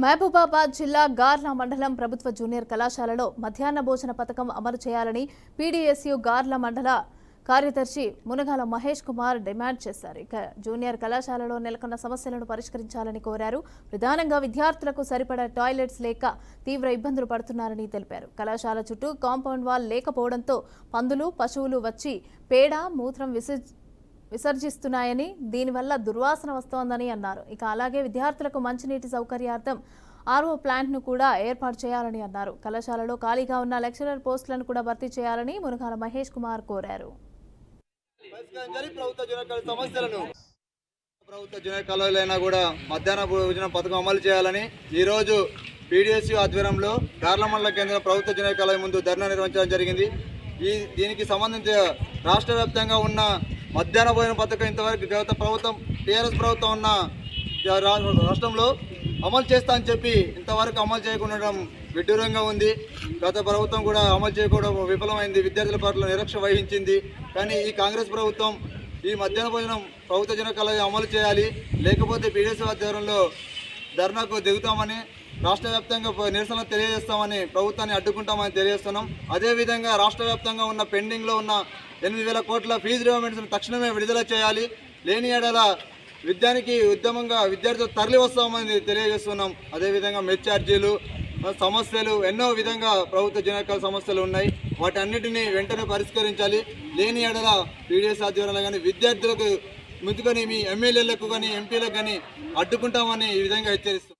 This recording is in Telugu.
మహబూబాబాద్ జిల్లా గార్ల మండలం ప్రభుత్వ జూనియర్ కళాశాలలో మధ్యాహ్న భోజన పథకం అమలు చేయాలని పీడీఎస్యు గార్ల మండల కార్యదర్శి మునగాల మహేష్ కుమార్ డిమాండ్ చేశారు. ఇక జూనియర్ కళాశాలలో నెలకొన్న సమస్యలను పరిష్కరించాలని కోరారు. ప్రధానంగా విద్యార్థులకు సరిపడా టాయిలెట్స్ లేక తీవ్ర ఇబ్బందులు పడుతున్నారని తెలిపారు. కళాశాల చుట్టూ కాంపౌండ్ వాల్ లేకపోవడంతో పందులు పశువులు వచ్చి పేడ మూత్రం విసి విసర్జిస్తున్నాయని దీనివల్ల దుర్వాసన వస్తోందని అన్నారు. ఇక అలాగే విద్యార్థులకు మంచినీటి సౌకర్యార్థం ఆర్ఓ ప్లాంట్ను కూడా ఏర్పాటు చేయాలని అన్నారు. కళాశాలలో ఖాళీగా ఉన్న లెక్చరర్ పోస్టులను కూడా భర్తీ చేయాలని మునగాల మహేష్ కుమార్ కోరారు. ప్రభుత్వ జూనియర్ కళాశాలైనా ప్రభుత్వ కూడా మధ్యాహ్న భోజన పథకం అమలు చేయాలని ఈరోజు పీడిఎస్యు ఆధ్వర్యంలో గార్లమండల కేంద్రం ప్రభుత్వ జనకాలయం ముందు ధర్నా నిర్వహించడం జరిగింది. ఈ దీనికి సంబంధించి రాష్ట్ర ఉన్న మధ్యాహ్న భోజన పథకం ఇంతవరకు గత ప్రభుత్వం టీఆర్ఎస్ ప్రభుత్వం ఉన్న రా- రాష్ట్రంలో అమలు చేస్తా అని చెప్పి ఇంతవరకు అమలు చేయకుండా విడ్డూరంగా ఉంది. గత ప్రభుత్వం కూడా అమలు చేయకుండా విఫలమైంది. విద్యార్థుల పట్ల నిరక్ష వహించింది. కానీ ఈ కాంగ్రెస్ ప్రభుత్వం ఈ మధ్యాహ్న భోజనం ప్రభుత్వ జనకాల అమలు చేయాలి. లేకపోతే పీడిఎస్ ఆధ్వర్యంలో ధర్నాకు దిగుతామని రాష్ట్ర వ్యాప్తంగా నిరసన తెలియజేస్తామని ప్రభుత్వాన్ని అడ్డుకుంటామని తెలియజేస్తున్నాం. అదేవిధంగా రాష్ట్ర వ్యాప్తంగా ఉన్న పెండింగ్లో ఉన్న ఎనిమిది వేల కోట్ల ఫీజు రిమెంట్స్ను తక్షణమే విడుదల చేయాలి. లేని ఏడల విద్యానికి ఉద్యమంగా విద్యార్థులు తరలి వస్తామని తెలియజేస్తున్నాం. అదేవిధంగా మెచ్ ఛార్జీలు సమస్యలు ఎన్నో విధంగా ప్రభుత్వ జనకాల సమస్యలు ఉన్నాయి. వాటన్నిటిని వెంటనే పరిష్కరించాలి. లేని ఏడల పీడిఎస్ ఆధ్వర్యంలో కానీ విద్యార్థులకు ముందుకొని మీ ఎమ్మెల్యేలకు కానీ ఎంపీలకు కానీ అడ్డుకుంటామని ఈ విధంగా హెచ్చరిస్తున్నాం.